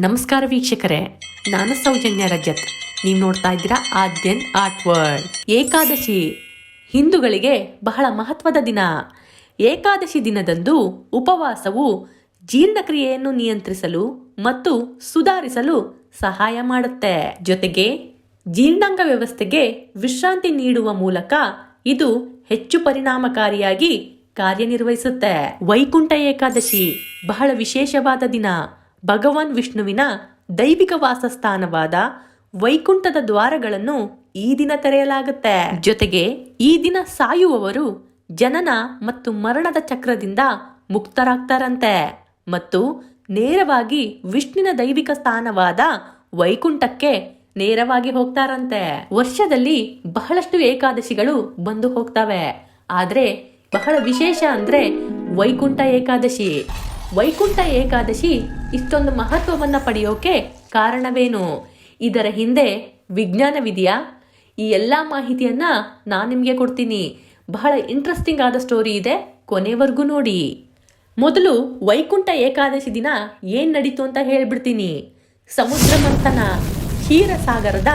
ನಮಸ್ಕಾರ ವೀಕ್ಷಕರೇ, ನಾನು ಸೌಜನ್ಯ ರಜತ್. ನೀವು ನೋಡ್ತಾ ಇದ್ದೀರಾ ಆದ್ಯನ್ ಆರ್ಟ್ ವರ್ಲ್ಡ್ ಏಕಾದಶಿ ಹಿಂದೂಗಳಿಗೆ ಬಹಳ ಮಹತ್ವದ ದಿನ. ಏಕಾದಶಿ ದಿನದಂದು ಉಪವಾಸವು ಜೀರ್ಣಕ್ರಿಯೆಯನ್ನು ನಿಯಂತ್ರಿಸಲು ಮತ್ತು ಸುಧಾರಿಸಲು ಸಹಾಯ ಮಾಡುತ್ತೆ. ಜೊತೆಗೆ ಜೀರ್ಣಾಂಗ ವ್ಯವಸ್ಥೆಗೆ ವಿಶ್ರಾಂತಿ ನೀಡುವ ಮೂಲಕ ಇದು ಹೆಚ್ಚು ಪರಿಣಾಮಕಾರಿಯಾಗಿ ಕಾರ್ಯನಿರ್ವಹಿಸುತ್ತೆ. ವೈಕುಂಠ ಏಕಾದಶಿ ಬಹಳ ವಿಶೇಷವಾದ ದಿನ. ಭಗವಾನ್ ವಿಷ್ಣುವಿನ ದೈವಿಕ ವಾಸಸ್ಥಾನವಾದ ವೈಕುಂಠದ ದ್ವಾರಗಳನ್ನು ಈ ದಿನ ತೆರೆಯಲಾಗುತ್ತೆ. ಜೊತೆಗೆ ಈ ದಿನ ಸಾಯುವವರು ಜನನ ಮತ್ತು ಮರಣದ ಚಕ್ರದಿಂದ ಮುಕ್ತರಾಗ್ತಾರಂತೆ. ಮತ್ತು ನೇರವಾಗಿ ವಿಷ್ಣುವಿನ ದೈವಿಕ ಸ್ಥಾನವಾದ ವೈಕುಂಠಕ್ಕೆ ನೇರವಾಗಿ ಹೋಗ್ತಾರಂತೆ. ವರ್ಷದಲ್ಲಿ ಬಹಳಷ್ಟು ಏಕಾದಶಿಗಳು ಬಂದು ಹೋಗ್ತವೆ. ಆದರೆ ಬಹಳ ವಿಶೇಷ ಅಂದ್ರೆ ವೈಕುಂಠ ಏಕಾದಶಿ. ವೈಕುಂಠ ಏಕಾದಶಿ ಇಷ್ಟೊಂದು ಮಹತ್ವವನ್ನ ಪಡೆಯೋಕೆ ಕಾರಣವೇನು? ಇದರ ಹಿಂದೆ ವಿಜ್ಞಾನವಿದೆಯಾ? ಈ ಎಲ್ಲ ಮಾಹಿತಿಯನ್ನ ನಾನು ನಿಮಗೆ ಕೊಡ್ತೀನಿ. ಬಹಳ ಇಂಟ್ರೆಸ್ಟಿಂಗ್ ಆದ ಸ್ಟೋರಿ ಇದೆ, ಕೊನೆವರೆಗೂ ನೋಡಿ. ಮೊದಲು ವೈಕುಂಠ ಏಕಾದಶಿ ದಿನ ಏನ್ ನಡೀತು ಅಂತ ಹೇಳ್ಬಿಡ್ತೀನಿ. ಸಮುದ್ರ ಮಂಥನ, ಕ್ಷೀರಸಾಗರದ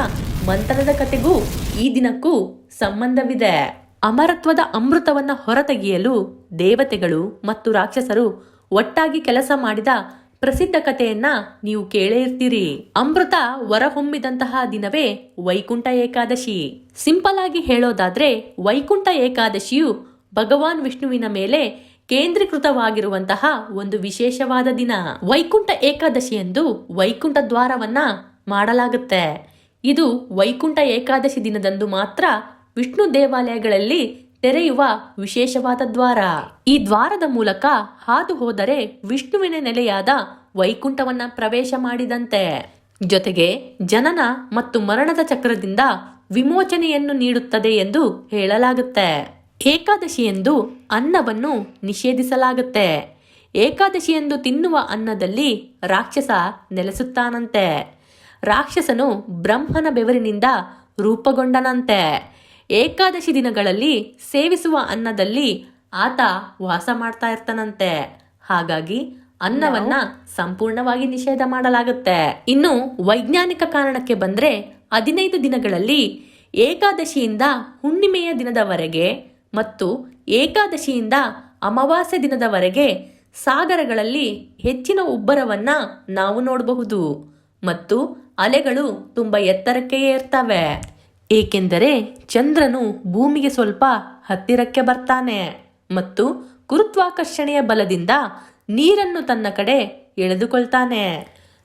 ಮಂಥನದ ಕತೆಗೂ ಈ ದಿನಕ್ಕೂ ಸಂಬಂಧವಿದೆ. ಅಮರತ್ವದ ಅಮೃತವನ್ನ ಹೊರತೆಗೆಯಲು ದೇವತೆಗಳು ಮತ್ತು ರಾಕ್ಷಸರು ಒಟ್ಟಾಗಿ ಕೆಲಸ ಮಾಡಿದ ಪ್ರಸಿದ್ಧ ಕಥೆಯನ್ನ ನೀವು ಕೇಳೇ ಇರ್ತೀರಿ. ಅಮೃತ ಹೊರಹೊಮ್ಮಿದಂತಹ ದಿನವೇ ವೈಕುಂಠ ಏಕಾದಶಿ. ಸಿಂಪಲ್ ಆಗಿ ಹೇಳೋದಾದ್ರೆ ವೈಕುಂಠ ಏಕಾದಶಿಯು ಭಗವಾನ್ ವಿಷ್ಣುವಿನ ಮೇಲೆ ಕೇಂದ್ರೀಕೃತವಾಗಿರುವಂತಹ ಒಂದು ವಿಶೇಷವಾದ ದಿನ. ವೈಕುಂಠ ಏಕಾದಶಿಯಂದು ವೈಕುಂಠ ದ್ವಾರವನ್ನ ಮಾಡಲಾಗುತ್ತೆ. ಇದು ವೈಕುಂಠ ಏಕಾದಶಿ ದಿನದಂದು ಮಾತ್ರ ವಿಷ್ಣು ದೇವಾಲಯಗಳಲ್ಲಿ ತೆರೆಯುವ ವಿಶೇಷವಾದ ದ್ವಾರ. ಈ ದ್ವಾರದ ಮೂಲಕ ಹಾದು ಹೋದರೆ ವಿಷ್ಣುವಿನ ನೆಲೆಯಾದ ವೈಕುಂಠವನ್ನ ಪ್ರವೇಶ ಮಾಡಿದಂತೆ. ಜೊತೆಗೆ ಜನನ ಮತ್ತು ಮರಣದ ಚಕ್ರದಿಂದ ವಿಮೋಚನೆಯನ್ನು ನೀಡುತ್ತದೆ ಎಂದು ಹೇಳಲಾಗುತ್ತೆ. ಏಕಾದಶಿಯೆಂದು ಅನ್ನವನ್ನು ನಿಷೇಧಿಸಲಾಗುತ್ತೆ. ಏಕಾದಶಿಯೆಂದು ತಿನ್ನುವ ಅನ್ನದಲ್ಲಿ ರಾಕ್ಷಸ ನೆಲೆಸುತ್ತಾನಂತೆ. ರಾಕ್ಷಸನು ಬ್ರಹ್ಮನ ಬೆವರಿನಿಂದ ರೂಪುಗೊಂಡನಂತೆ. ಏಕಾದಶಿ ದಿನಗಳಲ್ಲಿ ಸೇವಿಸುವ ಅನ್ನದಲ್ಲಿ ಆತ ವಾಸ ಮಾಡ್ತಾ ಇರ್ತಾನಂತೆ. ಹಾಗಾಗಿ ಅನ್ನವನ್ನ ಸಂಪೂರ್ಣವಾಗಿ ನಿಷೇಧ ಮಾಡಲಾಗುತ್ತೆ. ಇನ್ನು ವೈಜ್ಞಾನಿಕ ಕಾರಣಕ್ಕೆ ಬಂದ್ರೆ ಹದಿನೈದು ದಿನಗಳಲ್ಲಿ ಏಕಾದಶಿಯಿಂದ ಹುಣ್ಣಿಮೆಯ ದಿನದವರೆಗೆ ಮತ್ತು ಏಕಾದಶಿಯಿಂದ ಅಮಾವಾಸ್ಯೆ ದಿನದವರೆಗೆ ಸಾಗರಗಳಲ್ಲಿ ಹೆಚ್ಚಿನ ಉಬ್ಬರವನ್ನ ನಾವು ನೋಡಬಹುದು. ಮತ್ತು ಅಲೆಗಳು ತುಂಬಾ ಎತ್ತರಕ್ಕೆ ಏರ್ತವೆ ಏಕೆಂದರೆ ಚಂದ್ರನು ಭೂಮಿಗೆ ಸ್ವಲ್ಪ ಹತ್ತಿರಕ್ಕೆ ಬರ್ತಾನೆ ಮತ್ತು ಗುರುತ್ವಾಕರ್ಷಣೆಯ ಬಲದಿಂದ ನೀರನ್ನು ತನ್ನ ಕಡೆ ಎಳೆದುಕೊಳ್ತಾನೆ.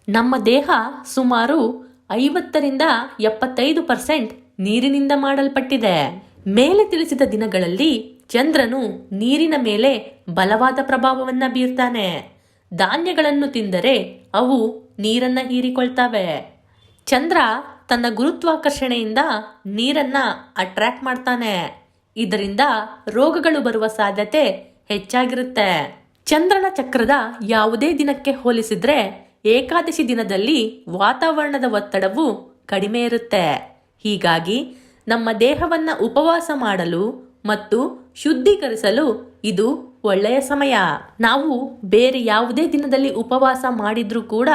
ನಮ್ಮ ದೇಹ ಸುಮಾರು ಐವತ್ತರಿಂದ ಎಪ್ಪತ್ತೈದು ಪರ್ಸೆಂಟ್ ನೀರಿನಿಂದ ಮಾಡಲ್ಪಟ್ಟಿದೆ. ಮೇಲೆ ತಿಳಿಸಿದ ದಿನಗಳಲ್ಲಿ ಚಂದ್ರನು ನೀರಿನ ಮೇಲೆ ಬಲವಾದ ಪ್ರಭಾವವನ್ನ ಬೀರ್ತಾನೆ. ಧಾನ್ಯಗಳನ್ನು ತಿಂದರೆ ಅವು ನೀರನ್ನ ಹೀರಿಕೊಳ್ತವೆ. ಚಂದ್ರ ತನ್ನ ಗುರುತ್ವಾಕರ್ಷಣೆಯಿಂದ ನೀರನ್ನ ಅಟ್ರಾಕ್ಟ್ ಮಾಡ್ತಾನೆ. ಇದರಿಂದ ರೋಗಗಳು ಬರುವ ಸಾಧ್ಯತೆ ಹೆಚ್ಚಾಗಿರುತ್ತೆ. ಚಂದ್ರನ ಚಕ್ರದ ಯಾವುದೇ ದಿನಕ್ಕೆ ಹೋಲಿಸಿದ್ರೆ ಏಕಾದಶಿ ದಿನದಲ್ಲಿ ವಾತಾವರಣದ ಒತ್ತಡವು ಕಡಿಮೆ ಇರುತ್ತೆ. ಹೀಗಾಗಿ ನಮ್ಮ ದೇಹವನ್ನ ಉಪವಾಸ ಮಾಡಲು ಮತ್ತು ಶುದ್ಧೀಕರಿಸಲು ಇದು ಒಳ್ಳೆಯ ಸಮಯ. ನಾವು ಬೇರೆ ಯಾವುದೇ ದಿನದಲ್ಲಿ ಉಪವಾಸ ಮಾಡಿದ್ರೂ ಕೂಡ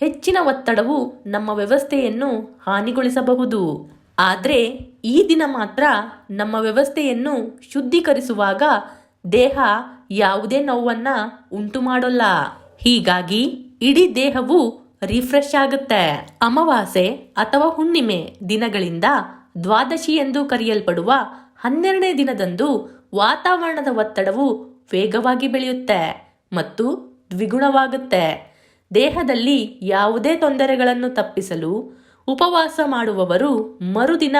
ಹೆಚ್ಚಿನ ಒತ್ತಡವು ನಮ್ಮ ವ್ಯವಸ್ಥೆಯನ್ನು ಹಾನಿಗೊಳಿಸಬಹುದು. ಆದರೆ ಈ ದಿನ ಮಾತ್ರ ನಮ್ಮ ವ್ಯವಸ್ಥೆಯನ್ನು ಶುದ್ಧೀಕರಿಸುವಾಗ ದೇಹ ಯಾವುದೇ ನೋವನ್ನು ಉಂಟು ಮಾಡೋಲ್ಲ ಹೀಗಾಗಿ ಇಡೀ ದೇಹವು ರಿಫ್ರೆಶ್ ಆಗುತ್ತೆ. ಅಮಾವಾಸೆ ಅಥವಾ ಹುಣ್ಣಿಮೆ ದಿನಗಳಿಂದ ದ್ವಾದಶಿ ಎಂದು ಕರೆಯಲ್ಪಡುವ ಹನ್ನೆರಡನೇ ದಿನದಂದು ವಾತಾವರಣದ ಒತ್ತಡವು ವೇಗವಾಗಿ ಬೆಳೆಯುತ್ತೆ ಮತ್ತು ದ್ವಿಗುಣವಾಗುತ್ತೆ. ದೇಹದಲ್ಲಿ ಯಾವುದೇ ತೊಂದರೆಗಳನ್ನು ತಪ್ಪಿಸಲು ಉಪವಾಸ ಮಾಡುವವರು ಮರುದಿನ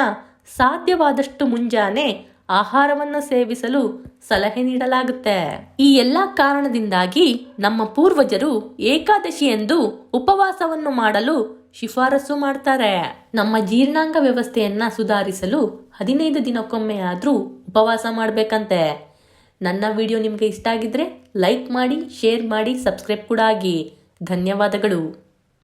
ಸಾಧ್ಯವಾದಷ್ಟು ಮುಂಜಾನೆ ಆಹಾರವನ್ನು ಸೇವಿಸಲು ಸಲಹೆ ನೀಡಲಾಗುತ್ತೆ. ಈ ಎಲ್ಲ ಕಾರಣದಿಂದಾಗಿ ನಮ್ಮ ಪೂರ್ವಜರು ಏಕಾದಶಿ ಎಂದು ಉಪವಾಸವನ್ನು ಮಾಡಲು ಶಿಫಾರಸು ಮಾಡ್ತಾರೆ. ನಮ್ಮ ಜೀರ್ಣಾಂಗ ವ್ಯವಸ್ಥೆಯನ್ನ ಸುಧಾರಿಸಲು ಹದಿನೈದು ದಿನಕ್ಕೊಮ್ಮೆ ಆದರೂ ಉಪವಾಸ ಮಾಡಬೇಕಂತೆ. ನನ್ನ ವಿಡಿಯೋ ನಿಮಗೆ ಇಷ್ಟ ಆಗಿದ್ರೆ ಲೈಕ್ ಮಾಡಿ, ಶೇರ್ ಮಾಡಿ, ಸಬ್ಸ್ಕ್ರೈಬ್ ಕೂಡ ಆಗಿ. ಧನ್ಯವಾದಗಳು.